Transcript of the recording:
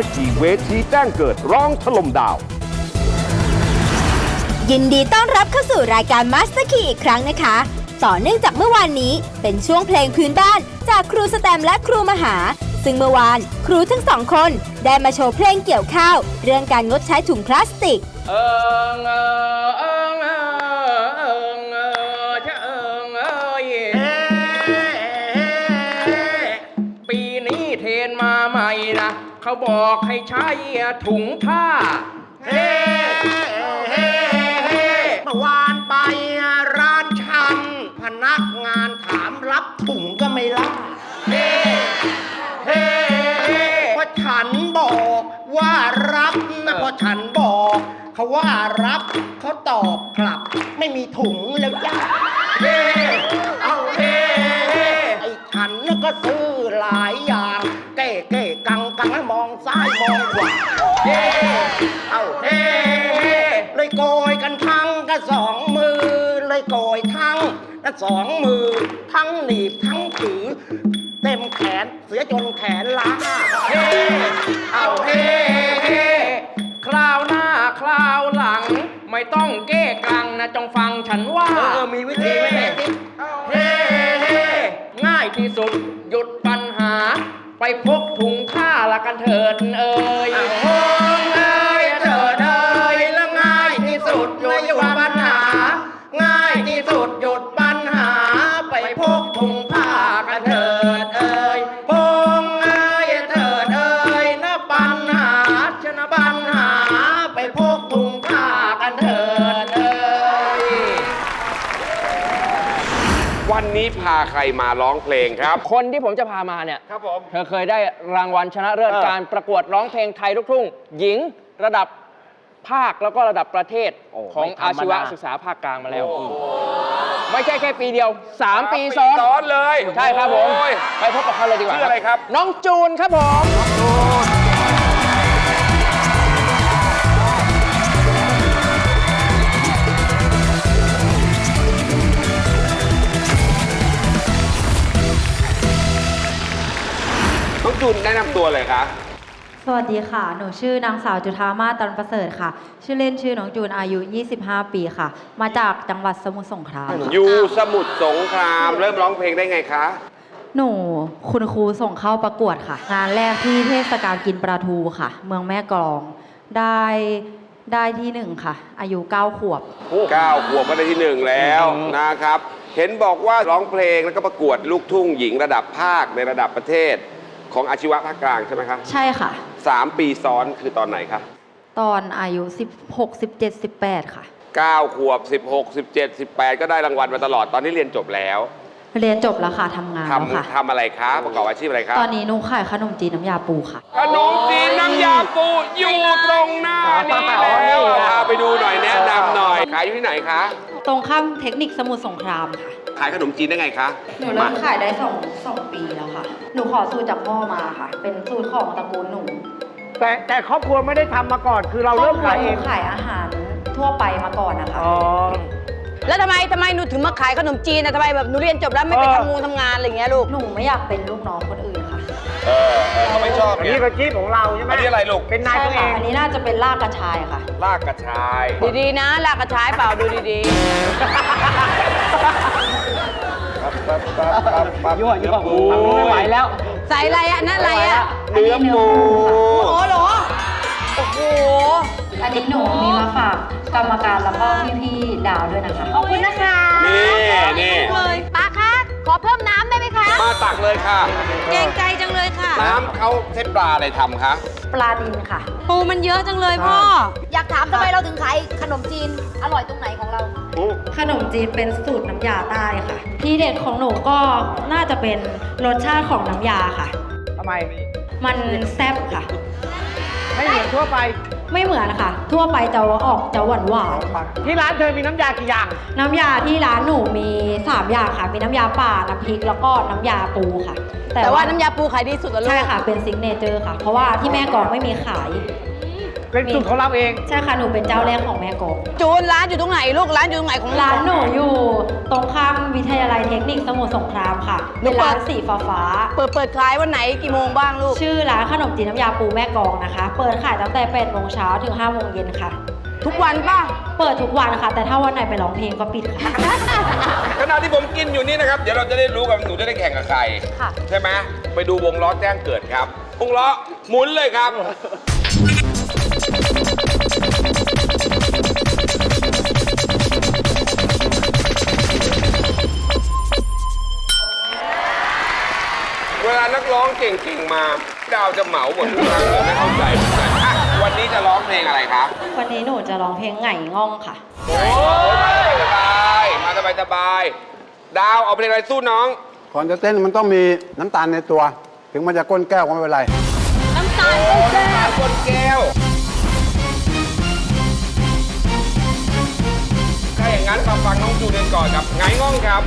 สกีเวทีแจ้งเกิดร้องถล่มดาว ยินดีต้อนรับเข้าสู่รายการมาสเตอร์คีอีกครั้งนะคะ ต่อเนื่องจากเมื่อวานนี้เป็นช่วงเพลงพื้นบ้านจากครูสแตมและครูมหา ซึ่งเมื่อวานครูทั้งสองคนได้มาโชว์เพลงเกี่ยวข้าว เรื่องการงดใช้ถุงพลาสติก เอิงเอิงเอิงเอิ เขาบอกให้ใช้ถุงผ้า เฮ้เฮ้เฮ้เมื่อวานไปร้านชำพนักงานถามรับถุงก็ไม่รับเฮ้เฮ้เฮ้เพราะฉันบอกว่ารับนะเพราะฉันบอกเขาว่ารับเขาตอบกลับ ไม่มีถุงแล้วจ้าเฮ้เอาเฮ้เฮ้ไอ้ฉันน่ะก็ซื้อหลายอย่างเก้เก้กังกังให้มองซ้ายมองขวาเฮ้เอาเฮ้เฮ้เลยโกยกันทั้งกระสองมือ เลยโกยทั้งกระสองมือ ทั้งหนีบทั้งถือ เต็มแขนเสียจนแขนล้าเฮ้เอาเฮ้เฮ้คราวหน้าคราวหลัง ไม่ต้องเก้กังนะจงฟังฉันว่า เออมีวิธีไหมเนี่ยเฮ้เฮ้ง่ายที่สุดหยุดปัญหา ไปพกถุงผ้าละกันเถิดเอ่ยโอ้ยเอ้ยเถิดเอ้ยและง่ายที่สุดอยุดปัญหา ง่ายที่สุดอยู่ วันนี้พาใครมาร้องเพลงครับ คนที่ผมจะพามาเนี่ย ครับผม เธอเคยได้รางวัลชนะเลิศเออ การประกวดร้องเพลงไทยลูกทุ่ง หญิงระดับภาคแล้วก็ระดับประเทศโอ้ของไม่ธรรมดา อาชีวศึกษาภาคกลางมาแล้ว ไม่ใช่แค่ปีเดียว 3 ปีซ้อน ซ้อนเลยใช่ครับผม โอ้ย ไปพบกับเขาเลยดีกว่าชื่ออะไรครับ น้องจูนครับผมน้อง จูนแนะนำตัวเลยครับสวัสดีค่ะ หนูชื่อนางสาวจุธามาศตันประเสริฐค่ะ ชื่อเล่นชื่อน้องจูนอายุ 25 ปีค่ะ มาจากจังหวัดสมุทรสงครามค่ะอยู่สมุทรสงคราม เริ่มร้องเพลงได้ไงคะ หนูคุณครูส่งเข้าประกวดค่ะ งานแรกที่เทศกาลกินปลาทูค่ะ เมืองแม่กลอง ได้ได้ที่หนึ่งค่ะ อายุ 9 ขวบ เก้าขวบก็ได้ที่หนึ่งแล้วนะครับ เห็นบอกว่าร้องเพลงแล้วก็ประกวดลูกทุ่งหญิงระดับภาคในระดับประเทศ ของอาชีวะภาคกลางใช่ไหมครับใช่ค่ะ สามปีซ้อนคือตอนไหนครับตอนอายุ 16 17 18 ค่ะ เก้าขวบสิบหกสิบเจ็ดสิบแปดก็ได้รางวัลมาตลอดตอนที่เรียนจบแล้วเรียนจบแล้วค่ะทำงานแล้วค่ะทำทำอะไรคะประกอบอาชีพอะไรครับ ตอนนี้หนูขายขนมจีนน้ำยาปูค่ะ ขนมจีนน้ำยาปูอยู่ตรงหน้านี่แล้วพาไปดูหน่อยแนะนำหน่อยขายอยู่ที่ไหนคะ ตรงข้ามเทคนิคสมุทรสงครามค่ะ ขายขนมจีนได้ไงคะหนูเริ่มขายได้สองสองปีแล้วค่ะ หนูขอสูตรจากพ่อมาค่ะ เป็นสูตรของตระกูลหนูแต่แต่ครอบครัวไม่ได้ทำมาก่อน คือเราเริ่มขายเอง ครบครัวหนูขายอาหารทั่วไปมาก่อนนะคะ อ๋อ แล้วทำไมทำไมหนูถึงมาขายขนมจีนนะทำไมแบบหนูเรียนจบแล้วไม่ไปเออ ทำงงทำงานอะไรอย่างเงี้ยลูก หนูไม่อยากเป็นลูกน้องคนอื่นค่ะ เออเออเขาไม่ชอบอันเนี่นี้ย เป็นอาชีพของเราใช่ไหมอันนี้อะไรลูก เป็นนายใช่ตัวเอค่ะงอันนี้น่าจะเป็นรากกระชายค่ะ ลากกระชาย ดีๆนะลากกระชายเปล่าดูดี ยั่วยั่วทำไม่ไหวแล้ว ใส่อะไรอะนั่นอะไรอะเนื้อหมูโอ้โหโอ้โห อันนี้หนูมีมาฝากกรรมการแล้วก็พี่ๆดาวด้วยนะคะ ขอบคุณนะคะนี่นี่เลยป้าคะขอเพิ่มน้ำได้ไหมคะ มาตักเลยค่ะ เกรงใจจังเลยค่ะ น้ำเขาใช้ปลาอะไรทำคะ ปลาดินค่ะ ปูมันเยอะจังเลยพ่อ อยากถามทำไมเราถึงขายขนมจีนอร่อยตรงไหนของเรา ขนมจีนเป็นสูตรน้ำยาใต้ค่ะ ที่เด็ดของหนูก็น่าจะเป็นรสชาติของน้ำยาค่ะ ทำไม มันแซ่บค่ะ ไม่เหมือนทั่วไป ไม่เหมือนค่ะ ทั่วไปจะออกจะหวานหวานๆที่ร้านเธอมีน้ำยากี่อย่างน้ำยาที่ร้านหนูมี 3 อย่างค่ะ มีน้ำยาป่า น้ำพริก แล้วก็น้ำยาปูค่ะ แต่ว่าน้ำยาปูขายดีสุดแล้วลูกใช่ค่ะ เป็นซิกเนเจอร์ค่ะ เพราะว่าที่แม่กลองไม่มีขาย เป็นสูตรของเราเอง ใช่ค่ะ หนูเป็นเจ้าแรกของแม่กบจูนร้านอยู่ตรงไหนลูกร้านอยู่ตรงไหนของร้านหนูอยู่ตรงข้ามวิทยาลัยเทคนิคสมุทรสงครามค่ะ เป็นร้านสีฟ้าฟ้าๆ เปิดเปิดขายวันไหนกี่โมงบ้างลูก ชื่อร้านขนมจีนน้ำยาปูแม่กองนะคะ เปิดขายตั้งแต่8โมงเช้าถึง5โมงเย็นค่ะ ทุกวันป่ะ เปิดทุกวันค่ะ แต่ถ้าวันไหนไปร้องเพลงก็ปิดค่ะ ขณะที่ผมกินอยู่นี่นะครับ เดี๋ยวเราจะได้รู้กันหนูจะได้แข่งกับใคร ค่ะ ใช่ไหมไปดูวงล้อแจ้งเกิดครับ วงล้อหมุนเลยครับ เวลานักร้องเก่งๆมา ดาวจะเหมาหมดทุกครั้งเลยไม่เข้าใจเหมือนกันอะ วันนี้จะร้องเพลงอะไรครับ วันนี้หนูจะร้องเพลงไง่ง่องค่ะ โอ้ยมาสบายๆมาสบายสบายๆดาวเอาเพลงอะไรสู้น้อง ก่อนจะเต้นมันต้องมีน้ำตาลในตัว ถึงมันจะก้นแก้วก็ไม่เป็นไร น้ำตาลก้นแก้วก้นแก้ว ถ้าอย่างนั้นมาฟังน้องจูเรียนก่อนกับไงง่องครับ